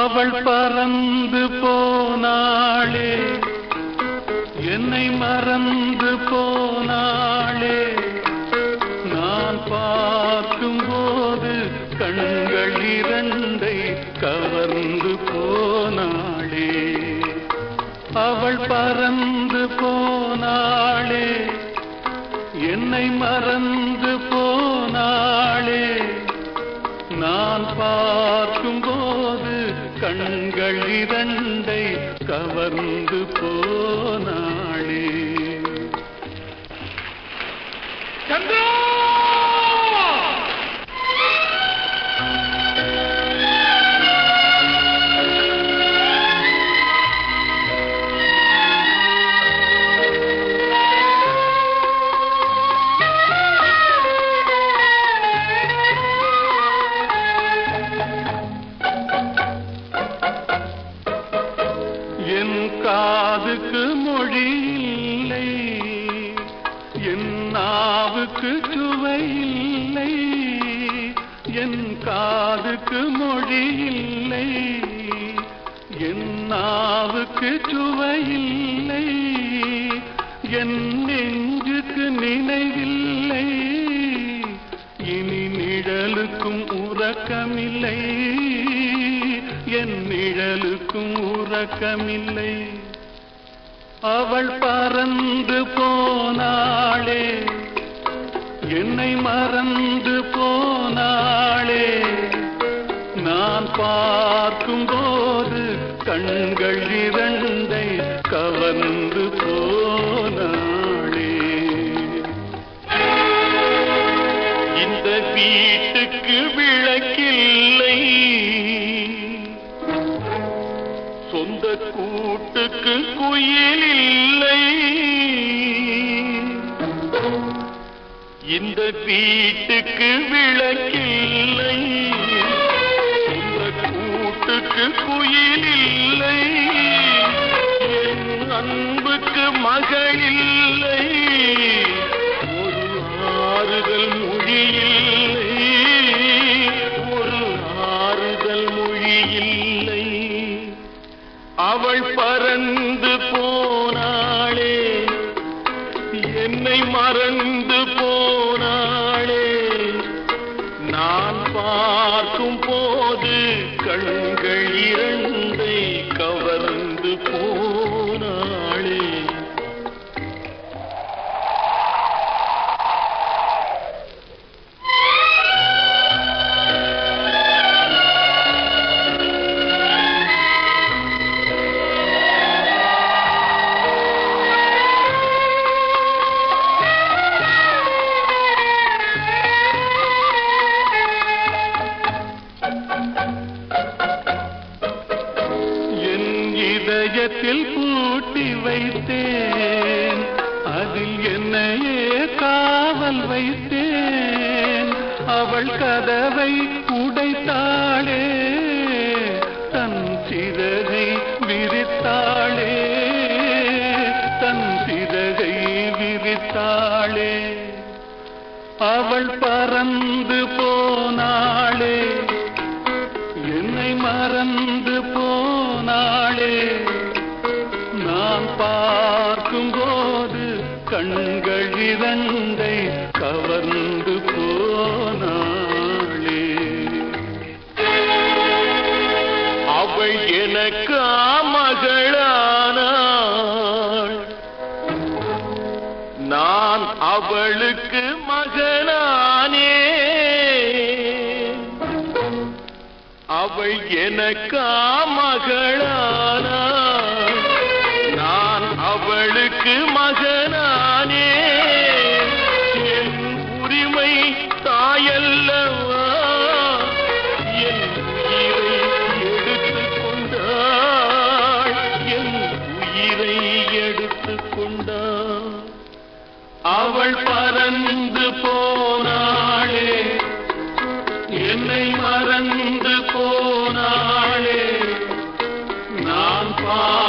அவள் பறந்து போனாளே. என்னை மறந்து அவள் பறந்து போனாளே. என்னை மறந்து போனாளே. நான் பார்க்கும் போது கண்கள் இரண்டை கவர்ந்து போனாளே. சந்திரா! காதுக்கு மொழி இல்லை? என் நாவுக்கு சுவை என் நெஞ்சுக்கு நினைவில்லை. இனி நிழலுக்கும் உறக்கமில்லை. என் நிழலுக்கும் உறக்கமில்லை. அவள் பறந்து போனாளே. என்னை மறந்து போ சொந்த கூட்டுக்கு குயில் இல்லை. இந்த வீட்டுக்கு விளக்கில்லை. பறந்து போனாளே. என்னை மறந்து போனாளே. நான் பார்க்கும் போது கண்கள் நெஞ்சத்தில் பூட்டி வைத்தேன். அதில் என்னையே காவல் வைத்தேன். அவள் கதவை உடைத்தாளே தன் சிறகை விரித்தாளே தன் சிறகை விரித்தாளே. அவள் பறந்து போனாளே என்னை மறந்து போ பார்க்கும் போது கண்கள் இரண்டை கவர்ந்து போனாளே. அவள் எனக்கு மகளானாள் நான் அவளுக்கு மகனானே. அவள் எனக்கா மகளானாள் அவள் பறந்து போனாளே. என்னை மறந்து போனாளே. நான் பா